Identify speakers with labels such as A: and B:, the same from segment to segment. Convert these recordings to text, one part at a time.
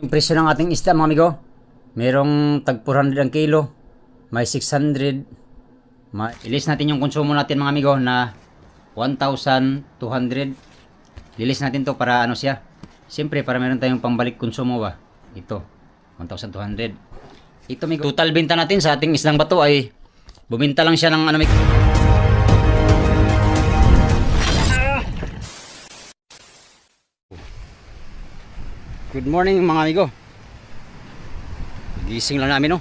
A: Yung presyo ng ating isda mga amigo, merong tag 400 ang kilo, may 600. Ma Ilis natin yung konsumo natin mga amigo na 1,200. Lilis natin to para ano siya. Siyempre para meron tayong pambalik konsumo ba. Ito, 1,200. Ito amigo. Total benta natin sa ating islang bato ay buminta lang siya ng ano amigo. Good morning mga amigo. Gising lang namin no.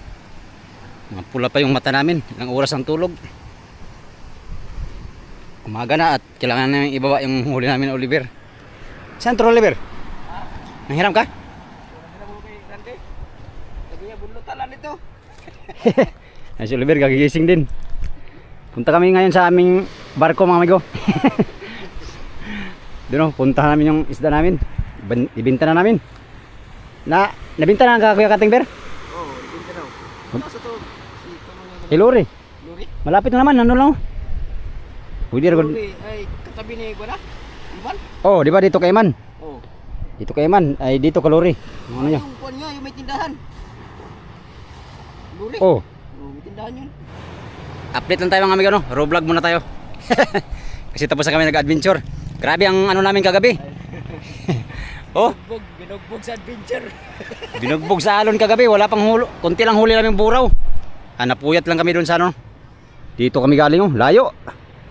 A: Mga pula pa yung mata namin. Ilang oras ang tulog. Umaga na at kailangan namin ibaba yung huli namin Oliver. Saan to Oliver? Nanghiram ka? Ay si Oliver gagigising din. Punta kami ngayon sa aming barko mga amigo. Doon oh, puntahan namin yung isda namin. Ibinta na namin. Na, nabinta na ang Kuya Kating Bear?
B: Oo, oh, ibinta daw. Nasa to, si Kamang
A: Hiluri.
B: Luri?
A: Malapit na naman, ano lang. Rin.
B: Luri, ay katabi ni Guala? Ivan?
A: Oh, di ba dito kay Man?
B: Oo.
A: Dito kay Man, ay dito kalori. Ano niya?
B: Yung kuwan nga, yung may tindahan. Luri?
A: Oh,
B: Oo, may tindahan yun.
A: update lang tayo mga amigo no. Raw vlog muna tayo. Kasi tapos na kami nag-adventure. Grabe ang ano namin kagabi. oh,
B: binugbog sa adventure.
A: binugbog sa alon kagabi, wala pang hulo. Kunti lang huli namin buraw. Ah, napuyat lang kami doon sa ano. Dito kami galing oh, layo.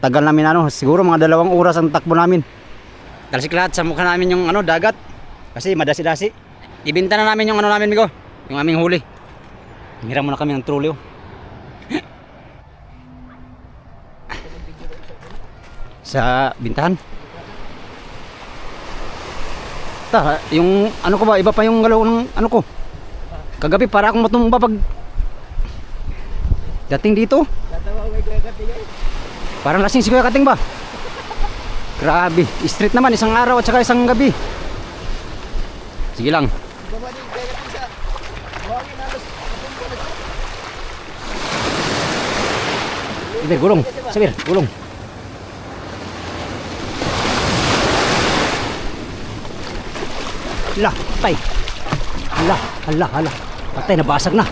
A: Tagal namin ano, siguro mga dalawang oras ang takbo namin. Talsik lahat sa mukha namin yung ano, dagat. Kasi madasi-dasi. Ibinta na namin yung ano namin, Migo. Yung aming huli. Hiram muna kami ng truly oh. sa bintahan. Ta, yung ano ko ba, iba pa yung galaw ng ano ko. Kagabi para akong matumba pag dating dito.
B: Guys.
A: Parang lasing si Kuya Kating ba? Grabe, street naman isang araw at saka isang gabi. Sige lang. Sabir, gulong. Sabir, gulong. Lah, patay. Hala, hala, hala. Patay, nabasag na.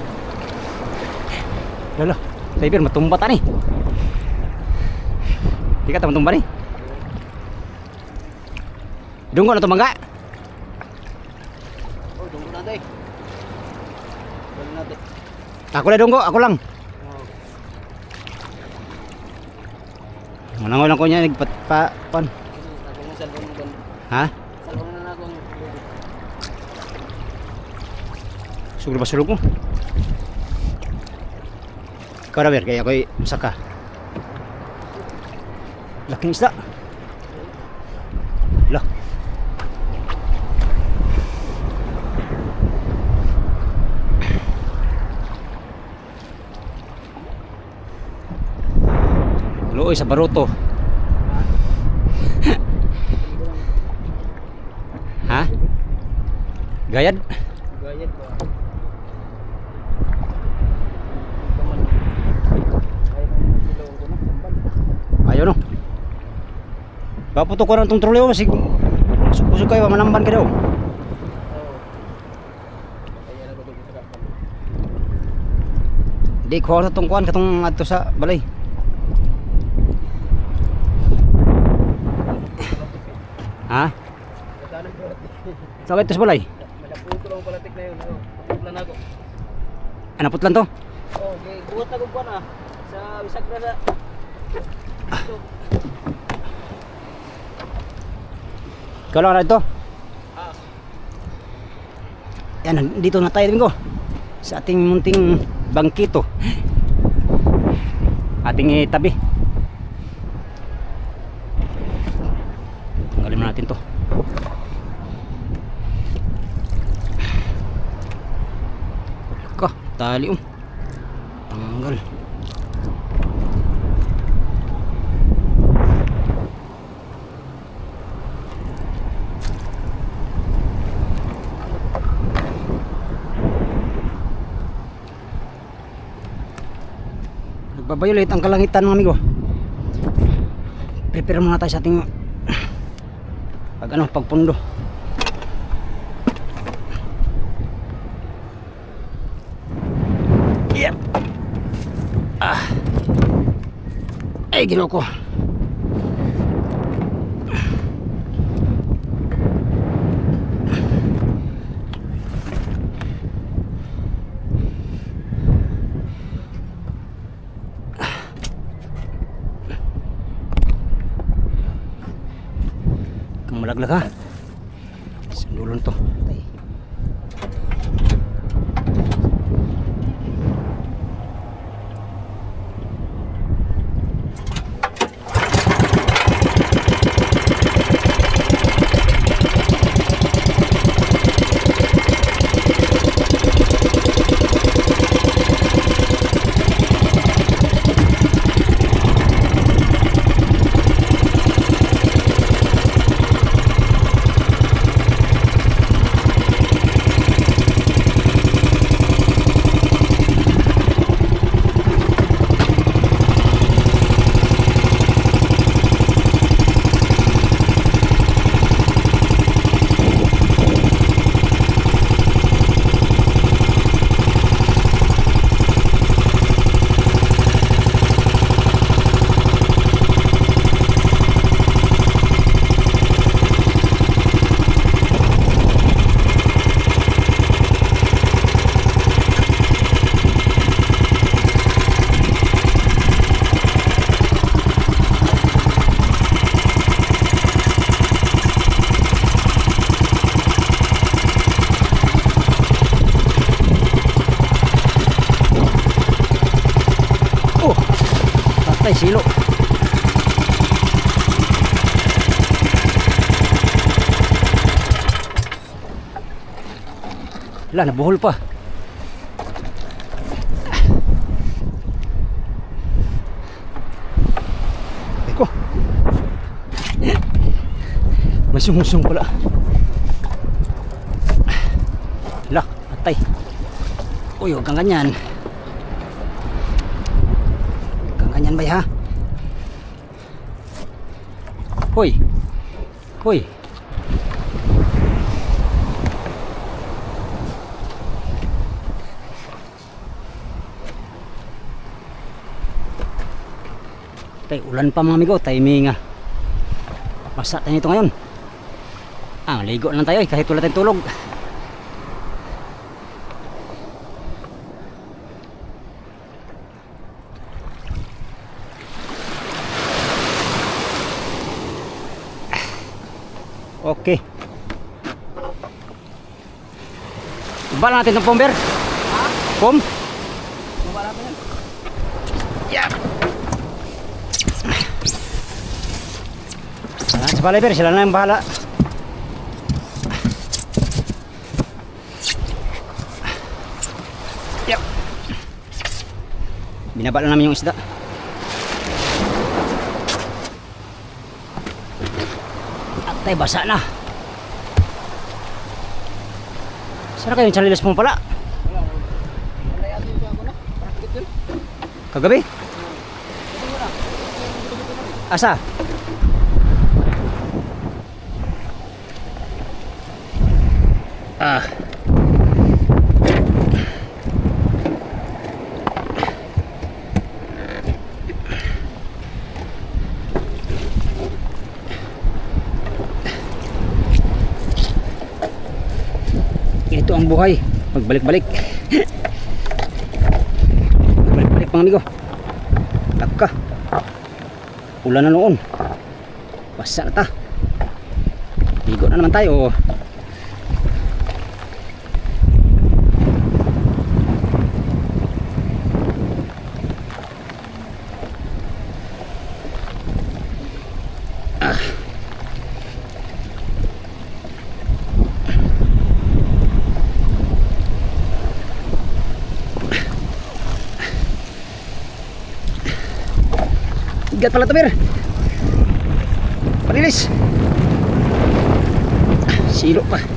A: Lala, Sabir, matumba ta ni. Di ka matumba ni. Dunggo na tumangga.
B: Oh, dunggo natin. Dunggo natin.
A: Ako lang dunggo, ako lang.
B: Oo.
A: Manangon lang ko niya nagpat pa pan. Ha?
B: Cellphone na na akong luri.
A: Sugro ba sulog mo? Na, Ber, kaya ako'y saka. Laking isda. Lah. Looy sa baruto. ha? Gayad?
B: Gayad ba?
A: Ayaw no. Paputok ko ng tong troleo sig Busog kayo manamban ka daw. Di ko sa tong kuan katong adto sa balay. Ha? Sa ito sa balay?
B: Malaputo lang palatik na yun. Ano? Putla na ako.
A: Anapot lang to?
B: Oh, okay. Buhat na kong kuwan ah. Sa bisag na sa... Ito.
A: Ikaw lang na ito.
B: Ah.
A: Yan, dito na tayo ko. Sa ating munting bangkito. Ating eh, tabi. Tanggalin natin to. Ka, tali um. Tanggal. Pabayulit ang kalangitan mga amigo. Prepare muna tayo sa ating pag ano, pagpundo. Yep. Ah. Ay, ginoo ko. Malaglag ha. Isang dulon to. Tay. Oh! Patay, silo. Wala, nabuhol pa. Eko. Masung-musung pala. Lah, patay. Uy, huwag kang ganyan. Kang ganyan ba ha? Hoy. Hoy. Tay, ulan pa mga amigo, timing ah. Masa tayo nito ngayon. Ah, ligo lang tayo eh, kahit wala tayong tulog. Okay. Iba natin itong pomber. Pom?
C: Baba natin yan.
A: Yeah. Ah, sa paliber, sila na yung bahala. Yep. Binaba lang namin yung isda. At tayo, basa na. Sana kayo yung chalilas mo pala? Kagabi? Asa? Ito ang buhay. Pagbalik-balik. Pagbalik-balik mga amigo. Ulan na noon. Basa na ta. Ligo na naman tayo. Igat pala to, Mir. Palilis. Silo pa.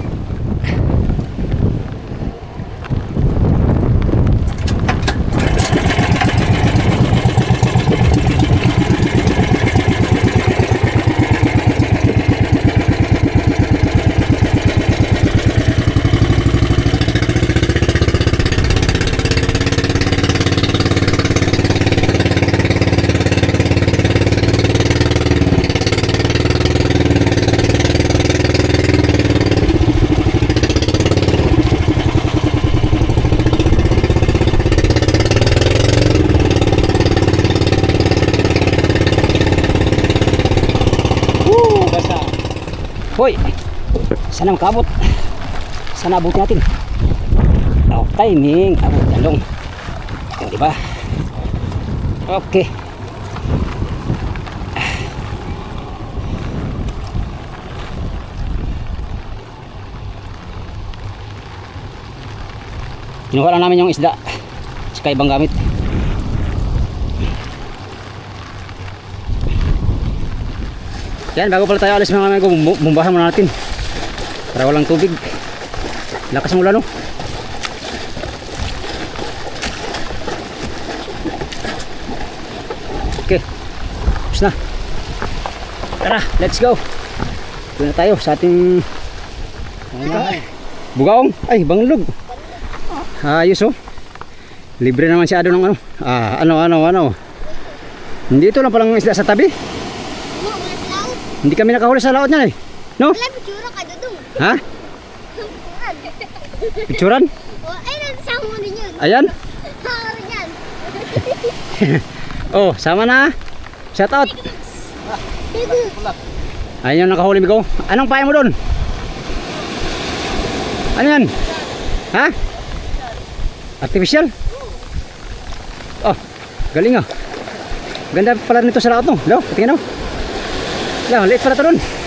A: Sana makabot. Sana abot natin. Oh, timing. Abot talong. O, diba? Okay. Kinuha lang namin yung isda. Saka ibang gamit. Yan, bago pala tayo alis mga bum- bumbahan muna natin. Para walang tubig. Lakas ng ulan, no? Okay. Tapos na. Tara, let's go. Ito na tayo sa ating Bugaong. Ay, banglog. Ayos oh. Libre naman si Ado ng ano. Ah, ano, ano, ano. Dito lang palang isda sa tabi. Hindi kami nakahuli sa laot niyan eh. No?
D: Wala picture ka dudong.
A: Ha? Picturan?
D: O, ay, nasama mo din yun.
A: Ayan. Oh, sama na. Shout out. Ayun nakahuli ko. Anong payo mo doon? Ano yan? Ha? Artificial? Oh, galing ah. Ganda pala nito sa laot no. Lo, tingnan mo. Lo, liit pala to doon.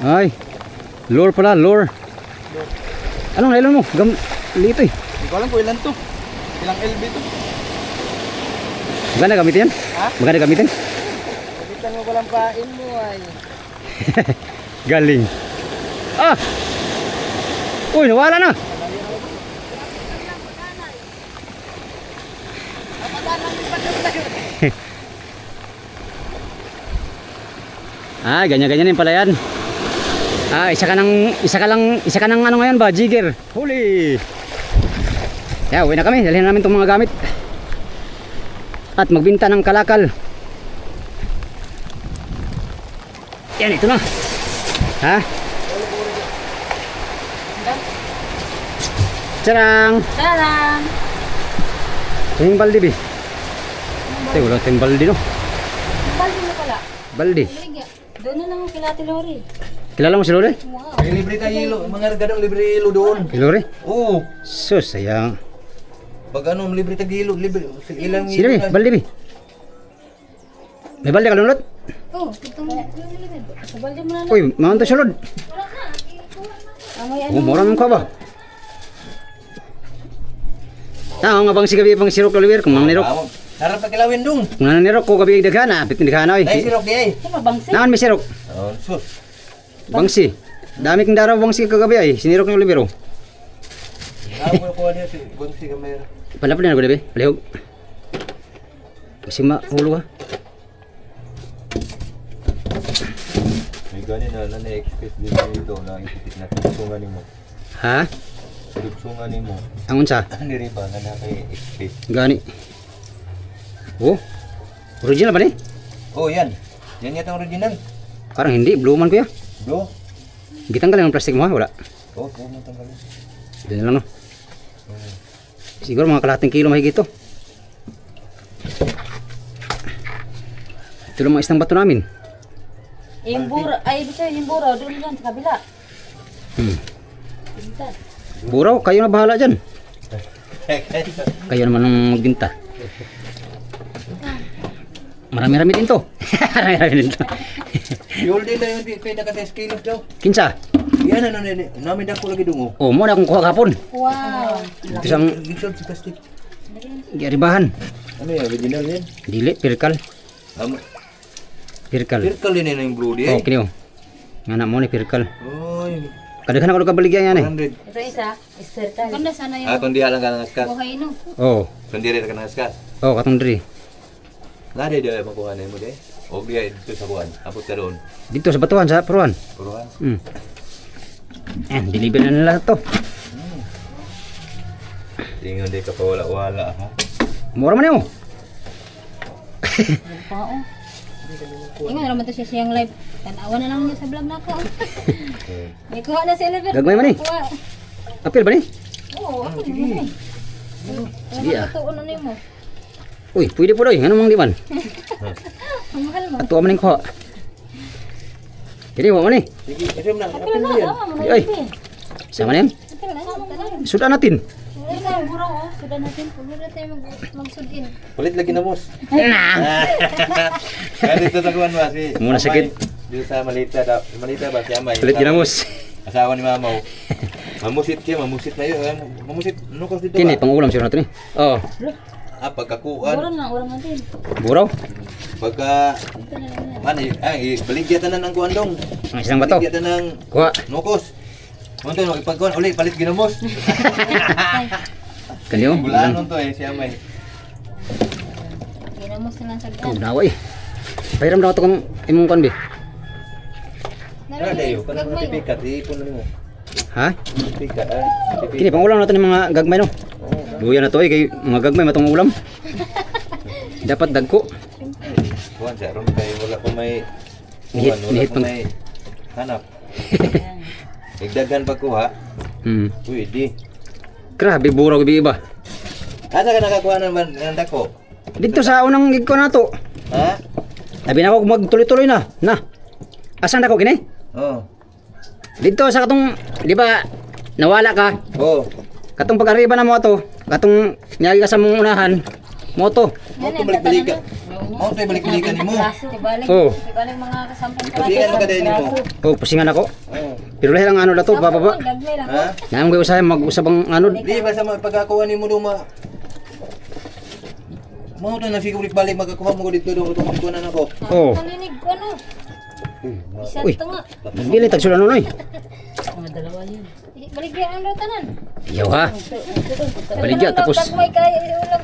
A: Ay. Lure pala, lure. Anong nylon mo? Gam lito eh.
C: Hindi ko alam kung ilan to. Ilang LB to.
A: Maganda gamitin yan?
C: Ha?
A: Maganda gamitin?
C: Kapitan mo ko lang pain mo ay.
A: Galing. Ah! Uy, nawala na. ah, ganyan-ganyan din pala yan. Ah, isa ka ng isa ka lang isa ka ng ano ngayon ba, jigger. Huli. Yeah, uwi na kami. Dalhin namin itong mga gamit. At magbinta ng kalakal. Yan, ito na. Ha? Charang!
D: Tarang.
A: Tingin baldi, bi. Tay, wala tayong baldi, no?
D: Bali mo pala.
A: Baldi.
D: Doon na lang kila Tilori.
A: Kilala mo si Lore?
D: Wow.
C: May libre tayo hilo. Mga ganong libre hilo doon.
A: Si Lore?
C: Oo.
A: Sus, sayang.
C: Pag ano, libre tayo hilo. Libre. Ilang
A: Sino, bi?
C: na-
A: Baldi, bi. May baldi ka lunod?
D: Oh, na lang.
A: Uy, maon to sulod.
D: Amoy
A: Oh, mura mo ka ba? Tao nga bang si gabi pang sirok laliwir kung nang nirok.
C: Ah, Harap pa kilawin dong.
A: Kung nang nirok ko gabi daghana, bit daghana
C: Dahil
A: oy.
C: sirok di ay.
D: Ano?
A: Naan may sirok.
C: Oh, sus.
A: Bangsi. Dami kong daraw bangsi kagabi ay, sinirok ng libero.
C: Ako ko niya si Gonsi Gamera.
A: Pala pa na ko dabi, palihog. Kasi mahulo ka.
C: May ganin na na-expect din dito na na tutsungan mo.
A: Ha?
C: Tutsungan mo.
A: Ang unsa?
C: Rin ba na naka-expect?
A: Gani. Oh. Original ba ni?
C: Oh, yan. Yan yata original.
A: Parang hindi, blue man kuya.
C: Bro.
A: Gitanggal yung plastic mo ha, wala.
C: Oh, huwag mo tanggalin.
A: Ganyan lang no. Siguro mga kalahating kilo mahigit to. Ito lang mga istang bato namin.
D: Yung buro, ay ibig sabihin yung buro, doon yan sa kabila.
A: Hmm. Buraw, kayo na bahala dyan. Kayo naman ang magbinta. Marami-rami din to. Marami-rami din to.
C: Yul din na yung di- pwede ka 10 kilos daw.
A: Kinsa?
C: Yan ano. Namin dako lagi dungo.
A: Oh, mo na akong kuha kapon.
D: Wow.
A: Ito sang
C: Gisod si plastic.
A: giaribahan.
C: Ano yan? Original yan?
A: Dili, pirkal.
C: Um,
A: Pirkal.
C: Circle din na yung blue di
A: Oh,
C: eh.
A: kini oh. Nga na mo ni pirkal.
C: Oy.
A: Kadaghan ako kabaligyan yan eh.
C: 100.
D: Ito isa, circle. Ganda sana
C: Ah, kung di halang ka nangaskas.
D: buhay no.
A: Oh.
C: Kung di rin ka nangaskas.
A: Oh, katong diri.
C: Nga di di makuha na mo di. O ay dito sa buwan. Apot ka doon.
A: Dito sa batuhan sa Puruan.
C: Puruhan.
A: Hmm. Eh, deliver na nila to.
C: Tingnan di ka pa wala-wala ha.
A: Mura man yun.
D: Pao. Ingon naman to siya siyang live. Tanawa na lang niya sa vlog nako. May kuha na si Oliver.
A: Gagmay man eh. Apil ba ni?
D: Oo, ako din mo.
A: Sige ah.
D: Ano.
A: Uy, pwede po doy. Ano mang di man?
D: Ang mahal mo.
A: Ato man ning kuha. Kini mo man eh.
D: Mo na
A: Ay.
D: yun.
A: Sama na,
D: tara.
A: Sudan natin.
D: Oh. Sudan natin. Pulo na tayo mag magsudin.
C: Palit lagi na mos.
A: Na.
C: Kaya dito sa kuwan ba si
A: Muna sakit.
C: Dito sa Malita, da, Malita ba si Amay?
A: Sulit ginamos.
C: Asawa ni Mamaw. Mamusit siya, mamusit na yun. Mamusit, ano kasi dito
A: Kini
C: ba?
A: pangulam siguro natin eh. Oh,
C: Ah, pagkakuan.
D: Buraw na, urang natin.
A: buraw.
C: Pagka, ano, ay, baligyatan na ng kuwan dong.
A: Ang isang bato.
C: Baligyatan ng
A: Kuha.
C: nukos. Ano to, magpagkuhan, uli, palit ginamos.
A: Kanyo.
C: Bulaan nun to eh, si Amay.
D: Ginamos na lang sa
A: Oh,
D: daan.
A: nawa eh. Pahiram daw ito kung imong kan be.
C: Ano dayo, kanang mga tipikat, iipon na mo.
A: Ha?
C: Tipikat, ah. Tipikat.
A: Kini pangulam natin ng mga gagmay no.
C: Oo.
A: Luya na to eh kay mga gagmay matong ulam. Dapat dagko.
C: Kuhan siya, ron kayo, wala pa may... Kuwan, wala
A: nihit
C: pa
A: pang-
C: may hanap. Igdagan pa kuha,
A: Hmm.
C: pwede.
A: Grabe buraw gabi iba.
C: Asa ka nakakuha ng, ban- ng dako?
A: Dito sa unang gig ko na to.
C: Ha?
A: Sabi na ako magtuloy-tuloy na. Na. Asan ako kini?
C: Oo.
A: Dito sa katong, di ba, nawala ka.
C: Oo.
A: Katong pag-arriba na mo to, katong nyagi ka sa mong unahan, moto.
C: Mo to balik-balikan. Mo to balik-balikan ni mo.
D: Ibalik,
A: Oo.
D: ibalik mga kasampang
C: Kasi ano ka din mo?
A: Oh, pusingan ako.
C: Oo.
A: Pero lahi lang ano na to, bababa.
C: Ha?
A: Naam ko usahay mag-usab ang ano.
C: Di ba sa pagkakuha ni mo duma? Mo to na siguro balik magkakuha mo dito do to magkuha na ako.
A: Oh.
D: Kalinig ko ano.
A: Uy. tag sulan noy.
D: Mga dalawa yun. Baligyan ang daw tanan.
A: Yaw ha. Baligya tapos
D: kaya ulam.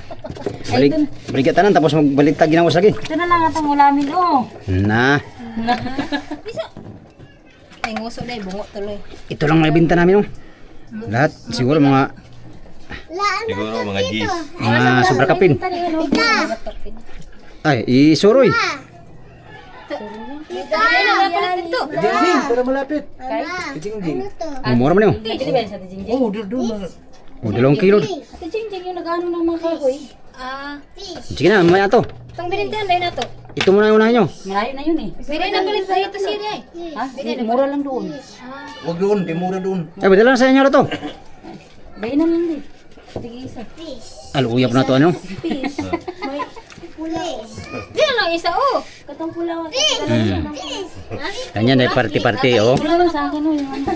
A: balig baligya tanan tapos magbaligtag ginawas lagi.
D: Na lang atong ulamin oh.
A: Na,
D: Bisa. Ay nguso dai bungo tuloy.
A: ito lang may binta namin oh. Lahat siguro mga
C: Siguro mga G's.
A: mga sobra kapin.
D: Ano?
A: Ay, isuroy.
D: Ay na palit ito.
C: Jingjing, para malapit. Jingjing.
A: Oh, mura man yun.
D: Pili ba sa Jingjing?
C: Oh, doon doon.
A: Oh, dalawang kilo.
D: Ate Jingjing yung nag-ano ng mga kahoy. Ah,
A: Sige na, may ato.
D: tang binintihan na to.
A: Ito muna yung unahin nyo.
E: Malayo na yun eh.
D: Bili na palit sa ito siya ay.
E: Ha? Mura lang doon.
D: Ah,
C: Wag doon, di mura doon.
A: Ay, badala na sa inyo na to.
E: Bayin na lang din. Sige isa.
A: Aluyap na to ano.
D: Yan lang isa oh.
E: Katong pula.
A: Hmm. Ganyan ay party-party oh.
E: Pula lang sa akin oh. Yung ano.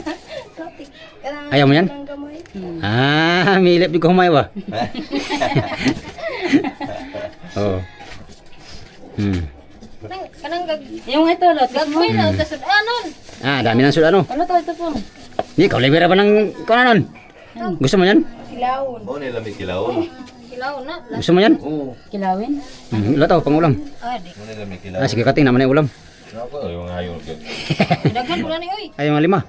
A: Ayaw mo yan? Ah, milip di ko humay ba? oh. Hmm.
D: Kanang kanang gag
E: Yung ito, lot.
D: gagmay na ta sud anon.
A: Ah, dami ng sudan oh.
E: Ano to? Ito po.
A: Hindi, ikaw libera ba ng kananon? Gusto mo yan?
C: Oh, nilamig kilaon.
D: Hilaw na.
A: Gusto mo yan?
C: Oo.
E: Kilawin.
A: Hmm, to, pangulam.
D: Ah, di.
C: Oh, nilamig kilaon.
A: Ah, sige, kating naman yung ulam.
C: Ako, yung ayaw.
D: Daghan pula ni oy.
A: Ay, mga lima.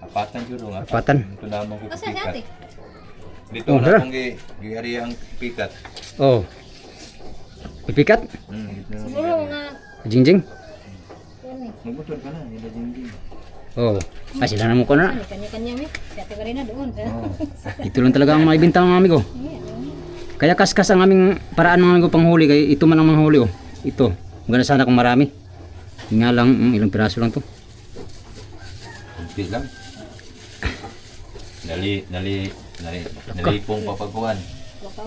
C: Apatan siguro nga.
A: Apatan.
C: Ito lamang ko
D: Asa ate?
C: Dito
A: Oh,
C: na
A: tara.
C: akong gi- gi-ari ang pikat.
A: Oh. Pipikat?
C: Hmm, na.
D: Siguro mga
A: Jingjing?
C: Magbutol ka na, nila jingjing.
A: Oh. Ah, sila na mo ko na.
D: Ano kanya-kanya mi. Si ate Marina doon.
A: Ito lang talaga ang maibinta ng amigo. Kaya kaskas ang aming paraan ng panghuli. Kaya ito man ang manghuli oh. Ito. Maganda sana kung marami. Nga lang, mm, ilang piraso lang to.
C: Kunti lang. Nali, nali, nali, nalipong papagkuhan.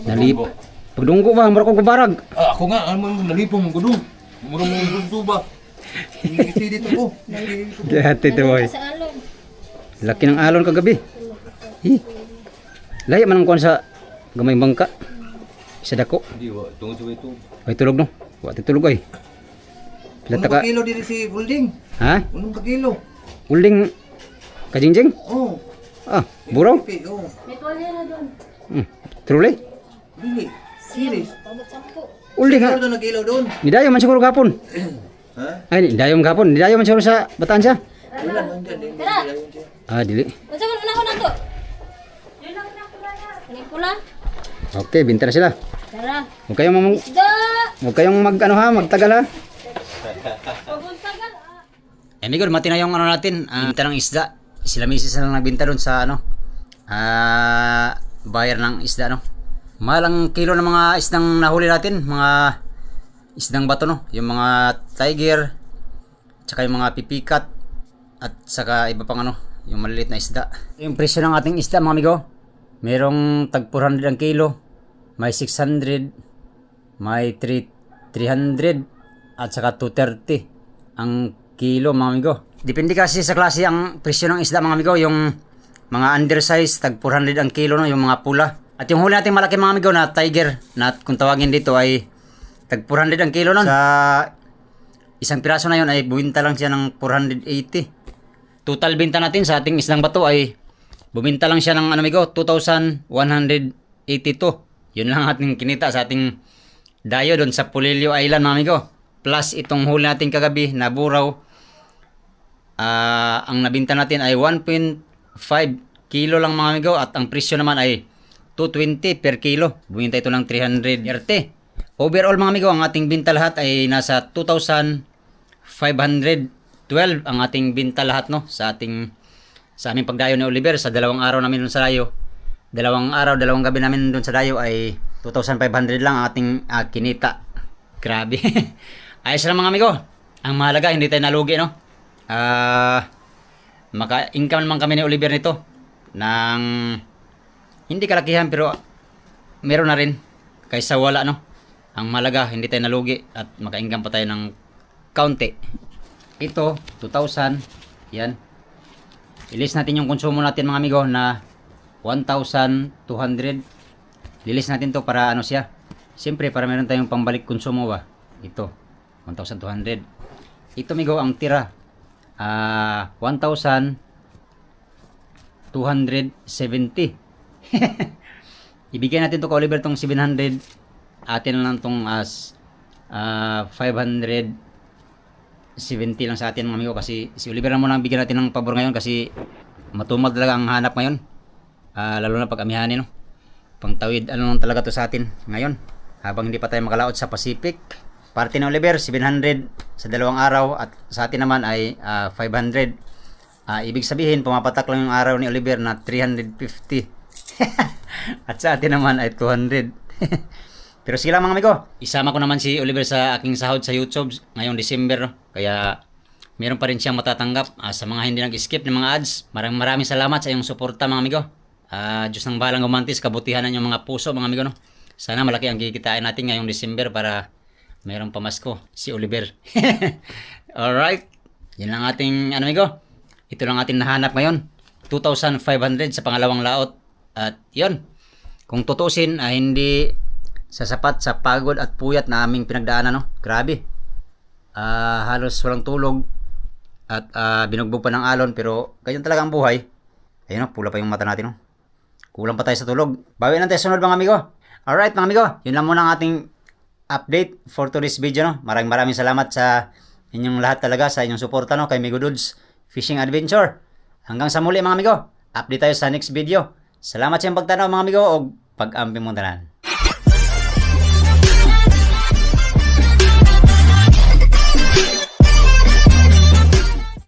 A: Nalip. Pagdunggo ba, mura ko kubarag.
C: Ah, ako nga, ano mo, nalipong ko doon. Murang mo gusto ba? Hindi dito ko.
A: Dati ito boy. Laki ng alon kagabi. Hi. Lahi man ang kuhan sa gamay bangka. Isa dako.
C: Hindi, wa, tungkol sa ito.
A: Ay tulog no. Wati tulog ay. Lata
C: Unong
A: ka.
C: kilo dito si Bulding.
A: Ha?
C: Unong ka kilo.
A: Uling kajingjing?
C: Oh.
A: Ah, buraw?
C: Oh.
E: May tuwalya na doon.
A: Hmm. Truly?
C: Dili.
D: Sampo.
A: Uling ha.
C: Kilo doon na kilo doon.
A: Nidayo man siguro gapon.
C: Ha?
A: Ay, nidayo man gapon. Nidayo man siguro sa bataan siya.
C: Wala.
A: Ah, dili.
D: Unsa man una ko na to? Ini pula.
A: Okay, binta na sila.
D: Tara.
A: Huwag kayong, mam- huwag kayong mag, ano ha, magtagal ha.
D: Pabuntagan.
A: Amigo, mati na yung ano natin, ah, binta ng isda. Sila misis na lang nagbinta doon sa ano, ah, bayar ng isda no. Malang kilo ng mga isdang nahuli natin, mga isdang bato no, yung mga tiger, tsaka yung mga pipikat, at saka iba pang ano, yung maliliit na isda. Yung presyo ng ating isda mga amigo, merong tag 400 ang kilo, may 600, may 3, 300 at saka 230 ang kilo mga amigo. Depende kasi sa klase ang presyo ng isda mga amigo, yung mga undersize tag 400 ang kilo no, yung mga pula. At yung huli natin malaki mga amigo na tiger na kung tawagin dito ay tag 400 ang kilo nun. Sa isang piraso na yun ay buwinta lang siya ng 480. Total binta natin sa ating islang bato ay buminta lang siya ng ano amigo 2,182. Yun lang ating kinita sa ating dayo doon sa Pulilio Island mga amigo. Plus itong huli natin kagabi na buraw Ah, ang nabinta natin ay 1.5 kilo lang mga amigo at ang presyo naman ay 220 per kilo. Buminta ito ng 330. Overall mga amigo, ang ating binta lahat ay nasa 2,512 ang ating binta lahat no sa ating sa aming pagdayo ni Oliver sa dalawang araw namin doon sa dayo. Dalawang araw, dalawang gabi namin doon sa dayo ay 2,500 lang ang ating ah, kinita. Grabe. Ayos lang mga amigo. Ang mahalaga hindi tayo nalugi no. Ah, maka-income naman kami ni Oliver nito ng hindi kalakihan pero meron na rin kaysa wala no. Ang malaga hindi tayo nalugi at maka-income pa tayo ng kaunti. Ito 2,000 yan. Ilis natin yung konsumo natin mga amigo na 1,200. Lilis natin to para ano siya. Siyempre para meron tayong pambalik konsumo ba. Ito. 1,200. Ito amigo ang tira. Ah, uh, 1,270. Ibigay natin to ka Oliver tong 700. Atin lang tong as ah, uh, 500 70 lang sa atin mga amigo kasi si Oliver na muna bigyan natin ng pabor ngayon kasi matumal talaga ang hanap ngayon. Uh, lalo na pag amihanin no. Pangtawid ano lang talaga to sa atin ngayon. Habang hindi pa tayo makalaot sa Pacific, parte ng Oliver 700 sa dalawang araw at sa atin naman ay uh, 500. Uh, ibig sabihin pumapatak lang yung araw ni Oliver na 350. at sa atin naman ay 200. Pero sige lang mga amigo, isama ko naman si Oliver sa aking sahod sa YouTube ngayong December. Kaya meron pa rin siyang matatanggap Ah, sa mga hindi nag-skip ng mga ads. Maraming maraming salamat sa iyong suporta mga amigo. Ah, Diyos ng balang gumantis, kabutihan ng mga puso mga amigo. No? Sana malaki ang kikitain natin ngayong December para mayroong pamasko si Oliver. Alright, yun lang ating ano amigo. Ito lang ating nahanap ngayon. 2,500 sa pangalawang laot. At yun, kung tutusin ay hindi sasapat sa pagod at puyat na aming pinagdaanan no. Grabe. Ah, halos walang tulog at ah, binugbog pa ng alon pero ganyan talaga ang buhay. Ayun no, pula pa yung mata natin no. Kulang pa tayo sa tulog. Bawi tayo sunod mga amigo. Alright mga amigo, yun lang muna ang ating update for today's video no. Maraming maraming salamat sa inyong lahat talaga sa inyong suporta no kay Migo Fishing Adventure. Hanggang sa muli mga amigo. Update tayo sa next video. Salamat sa iyong pagtanaw mga amigo o pag-ampi mo tanan.